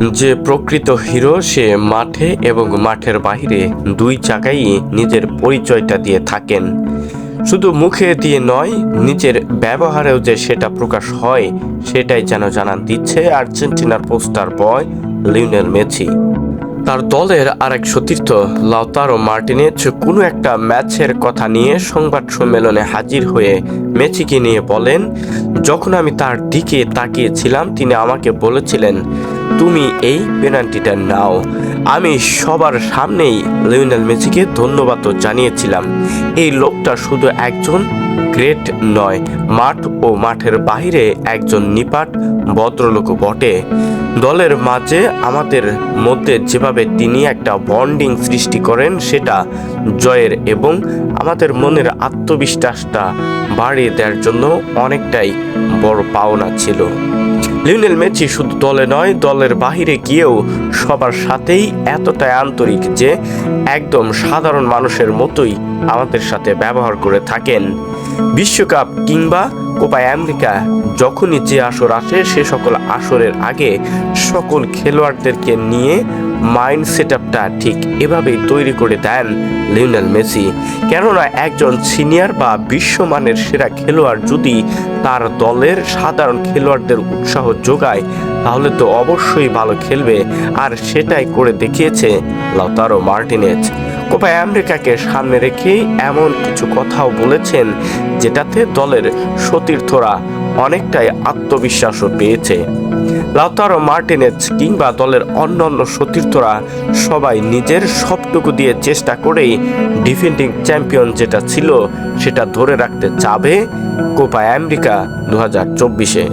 যে প্রকৃত হিরো, সে মাঠে এবং মাঠের বাইরে দুই জায়গায় নিজের পরিচয়টা দিয়ে থাকেন। শুধু মুখে দিয়ে নয়, নিজের ব্যবহারেও যে সেটা প্রকাশ হয়, সেটাই যেন জানান দিচ্ছে আর্জেন্টিনার পোস্টার বয় লিওনেল মেসি। তার দলের আরেক সতীর্থ লাউতারো মার্টিনেজ কোনো একটা ম্যাচের কথা নিয়ে সংবাদ সম্মেলনে হাজির হয়ে মেসিকে নিয়ে বলেন, যখন আমি তার দিকে তাকিয়েছিলাম, তিনি আমাকে বলেছিলেন তুমি এই পেনাল্টিটা নাও। আমি সবার সামনেই লিওনেল মেসিকে ধন্যবাদও জানিয়েছিলাম। এই লোকটা শুধু একজন গ্রেট নয়, মাঠ ও মাঠের বাইরে একজন নিপাট, ভদ্রলোক বটে। দলের মাঝে আমাদের মধ্যে যেভাবে তিনি একটা বন্ডিং সৃষ্টি করেন, সেটা জয়ের এবং আমাদের মনের আত্মবিশ্বাসটা বাড়িয়ে দেওয়ার জন্য অনেকটাই বড় পাওনা ছিল। লিওনেল মেসি শুধু দলে নয়, দলের বাহিরে গিয়েও সবার সাথেই এতটাই আন্তরিক যে একদম সাধারণ মানুষের মতোই আমাদের সাথে ব্যবহার করে থাকেন। বিশ্বকাপ কিংবা কোপা আমেরিকা যখনই যে আসর আসে, সে সকল আসরের আগে সকল খেলোয়াড়দেরকে নিয়ে মাইন্ড সেট আপটা ঠিক এভাবেই তৈরি করে দেন লিওনেল মেসি। কেননা একজন সিনিয়র বা বিশ্বমানের সেরা খেলোয়াড় যদি তার দলের সাধারণ খেলোয়াড়দের উৎসাহ যোগায়, তাহলে তো অবশ্যই ভালো খেলবে। আর সেটাই করে দেখিয়েছে লাউতারো মার্টিনেজ। কোপা আমেরিকাকে সামনে রেখে এমন কিছু কথাও বলেছেন, যেটাতে দলের সতীর্থরা অনেকটাই আত্মবিশ্বাসও পেয়েছে। লাউতারো মার্টিনেজ কিংবা দলের অন্যান্য সতীর্থরা সবাই নিজের সবটুকু দিয়ে চেষ্টা করেই ডিফেন্ডিং চ্যাম্পিয়ন যেটা ছিল সেটা ধরে রাখতে চাবে কোপা আমেরিকা দু হাজার চব্বিশে।